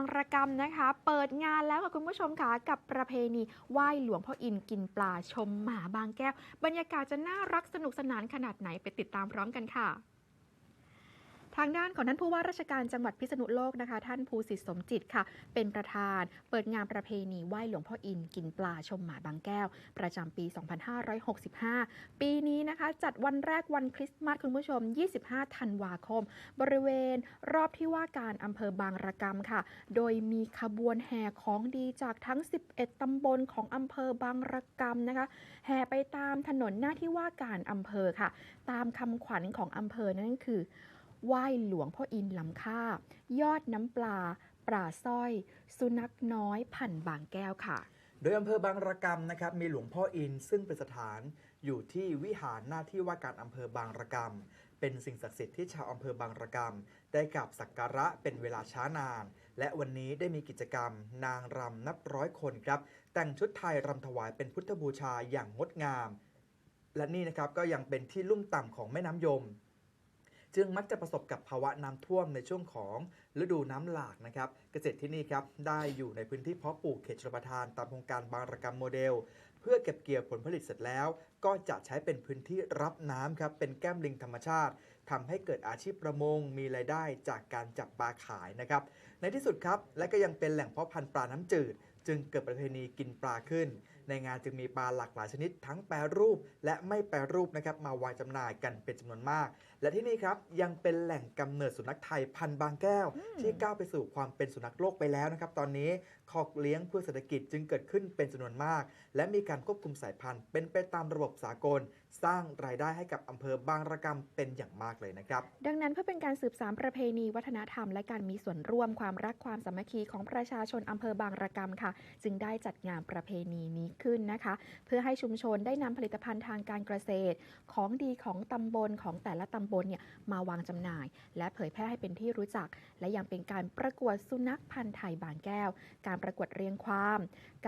างระกรรมนะคะ เปิดงานแล้วค่ะคุณผู้ชมค่ะกับประเพณีไหว้หลวงพ่ออินกินปลาชมหมาบางแก้ว บรรยากาศจะน่ารักสนุกสนานขนาดไหนไปติดตามพร้อมกันค่ะ ทางด้านของท่านผู้ว่าราชการจังหวัดพิษณุโลกนะคะ ท่านภูสิทธิสมจิตค่ะ เป็นประธานเปิดงานประเพณีไหว้หลวงพ่ออินกินปลาชมหมาบางแก้ว ประจำปี 2565 ปีนี้นะคะ จัดวันแรกวันคริสต์มาสคุณผู้ชม 25 ธันวาคม บริเวณรอบที่ว่าการอำเภอบางระกำค่ะ โดยมีขบวนแห่ของดีจากทั้ง 11 ตำบลของอำเภอบางระกำนะคะ แห่ไปตามถนนหน้าที่ว่าการอำเภอค่ะ ตามคำขวัญของอำเภอนั่นคือ ไหว้หลวงพ่ออินลำค่า ยอดน้ำปลา ปลาสร้อย สุนัขน้อยพันบางแก้วค่ะ โดยอำเภอบางระกำนะครับมีหลวงพ่ออินซึ่งเป็นสถานอยู่ที่วิหารหน้าที่ว่าการอำเภอบางระกำเป็นสิ่งศักดิ์สิทธิ์ที่ชาวอำเภอบางระกำได้กราบสักการะเป็นเวลาช้านาน และวันนี้ได้มีกิจกรรม นางรำนับร้อยคนครับ แต่งชุดไทยรำถวายเป็นพุทธบูชาอย่างงดงาม และนี่นะครับก็ยังเป็นที่ลุ่มต่ำของแม่น้ำยม จึงมักจะประสบกับภาวะน้ำท่วมในช่วงของฤดูน้ำหลากนะครับ เกษตรที่นี่ครับได้อยู่ในพื้นที่เพาะปลูกเขตชลประทาน ตามโครงการบางระกรรมโมเดล เพื่อเก็บเกี่ยวผลผลิตเสร็จแล้ว ก็จะใช้เป็นพื้นที่รับน้ำครับเป็นแก้มลิงธรรมชาติทำให้เกิดอาชีพประมงมีรายได้จากการจับปลาขายนะครับในที่สุดครับและก็ยังเป็นแหล่งเพาะพันธุ์ปลาน้ำจืด จึงเกิดประเพณีกินปลาขึ้นในงานจึงมีปลาหลากหลายชนิดทั้งแปรรูป และไม่แปรรูปนะครับมาวางจำหน่ายกันเป็นจำนวนมาก และที่นี่ครับยังเป็นแหล่งกำเนิดสุนัขไทยพันธุ์บางแก้ว ที่ก้าวไปสู่ความเป็นสุนัขโลกไปแล้วนะครับตอนนี้คอกเลี้ยงเพื่อเศรษฐกิจจึงเกิดขึ้นเป็นจำนวนมาก และมีการควบคุมสายพันธุ์ เป็นไปตามระบบสากล สร้างรายได้ให้กับอำเภอบางระกำเป็นอย่างมากเลยนะครับ ดังนั้นเพื่อเป็นการสืบสานประเพณีวัฒนธรรม และการมีส่วนร่วมความรักความสามัคคีของประชาชนอำเภอบางระกำค่ะ จึงได้จัดงานประเพณีนี้ขึ้นนะคะ เพื่อให้ชุมชนได้นำผลิตภัณฑ์ทางการเกษตร ของดีของตำบลของแต่ละตำบลเนี่ยมาวางจำหน่าย และเผยแพร่ให้เป็นที่รู้จัก และยังเป็นการประกวดสุนัขพันธุ์ไทยบางแก้ว การประกวดเรียงความ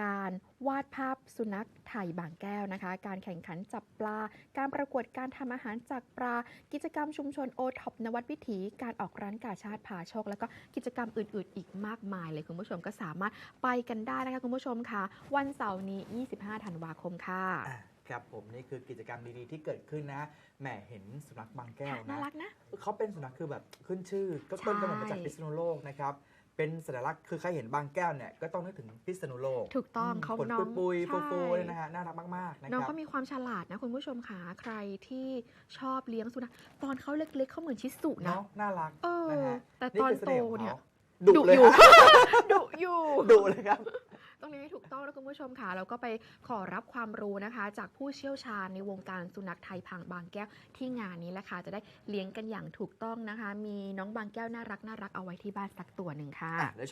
การวาดภาพสุนัขไทยบางแก้วนะคะ การแข่งขันจับปลา การประกวดการทำอาหารจากปลา กิจกรรมชุมชนโอท็อปนวัดวิถี การออกร้านกาชาติผาโชค แล้วก็กิจกรรมอื่น ๆ อีกมากมายเลยคุณผู้ชมก็สามารถไปกันได้นะคะคุณผู้ชมค่ะ วันเสาร์นี้25 ธันวาคมค่ะอะ ครับผมนี่คือกิจกรรมดีๆที่เกิดขึ้นนะแหมเห็นสุนัขบางแก้วน่านะรักนะเขาเป็นสุนัขคือแบบขึ้นชื่อ ก็ใช่ต้นกำเนิดมาจากพิษณุโลกนะครับเป็นสัญลักษณ์คือใครเห็นบางแก้วเนี่ยก็ต้องนึกถึงพิษณุโลก ถูกต้องเขาขนน้องปุยๆใช่ฟูๆเลยนะฮะน่ารักมากๆนะคน้องรับก็มีความฉลาดนะคุณผู้ชมค่ะใครที่ชอบเลี้ยงสุนัขตอนเขาเล็กๆเขาเหมือนชิสุนะเนาะน่ารักเออนะฮะแต่ตอนคืสโตห์ของเนี่ยขาดุเลยอยู่ฮะดุอยู่ดุเลยครับ ตรงนี้ถูกต้องแล้วคุณผู้ชมค่ะเราก็ไปขอรับความรู้นะคะ จากผู้เชี่ยวชาญในวงการสุนัขไทยพังบางแก้วที่งานนี้แหละค่ะจะได้เลี้ยงกันอย่างถูกต้องนะคะ มีน้องบางแก้วน่ารักน่ารักเอาไว้ที่บ้านสักตัวหนึ่งค่ะ อะเดี๋ยวช่วง